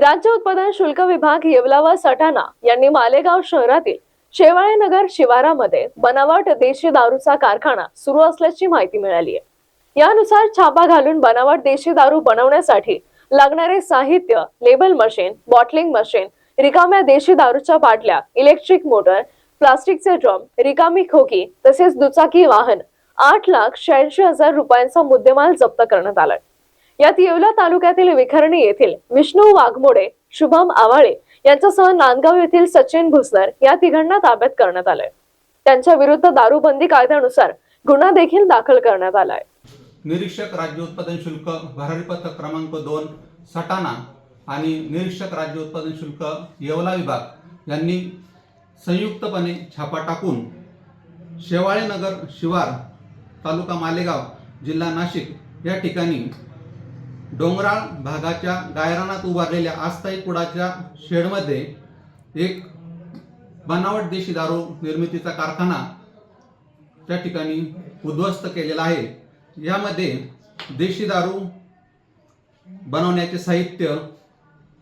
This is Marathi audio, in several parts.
राज्य उत्पादन शुल्क विभाग येवलावा सटाणा यांनी मालेगाव शहरातील शेवाळे नगर शिवारामध्ये बनावट देशी दारूचा कारखाना सुरू असल्याची माहिती मिळाली आहे. यानुसार छापा घालून बनावट देशी दारू बनवण्यासाठी लागणारे साहित्य लेबल मशीन बॉटलिंग मशीन रिकाम्या देशी दारूच्या बाटल्या इलेक्ट्रिक मोटर प्लास्टिकचे ड्रम रिकामी खोकी तसेच दुचाकी वाहन आठ लाख शहाऐंशी हजार रुपयांचा मुद्देमाल जप्त करण्यात आलाय. यात येवला तालुक्यातील विखर्णी येथील विष्णू वाघमोडे शुभम आवाळे यांच्यासह नांदगाव येथील सचिन भुसनर या तिघांना ताब्यात करण्यात आलंय. त्यांच्या विरुद्ध दारूबंदी कायद्यानुसार गुन्हा देखील दाखल करण्यात आलाय. निरीक्षक राज्य उत्पादन शुल्क भरारी पथक क्रमांक दोन सटाणा आणि निरीक्षक राज्य उत्पादन शुल्क येवला विभाग यांनी संयुक्तपणे छापा टाकून शेवाळेनगर शिवार तालुका मालेगाव जिल्हा नाशिक या ठिकाणी डोंगराळ भागाच्या गायरानात उभारलेल्या आस्थाई कुडाच्या शेडमध्ये एक बनावट देशी दारू निर्मितीचा कारखाना त्या ठिकाणी उद्ध्वस्त केलेला आहे. यामध्ये देशी दारू बनवण्याचे साहित्य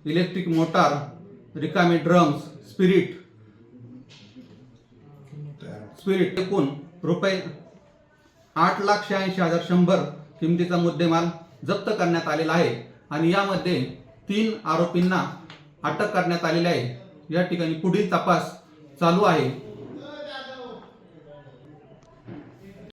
इलेक्ट्रिक मोटार रिकामे ड्रम्स स्पिरिट स्पिरिट एकूण रुपये आठ लाख शहाऐंशी हजार शंभर किमतीचा मुद्देमाल जप्त करण्यात आलेला आहे. आणि यामध्ये तीन आरोपींना अटक करण्यात आलेली आहे. या ठिकाणी पुढील तपास चालू आहे.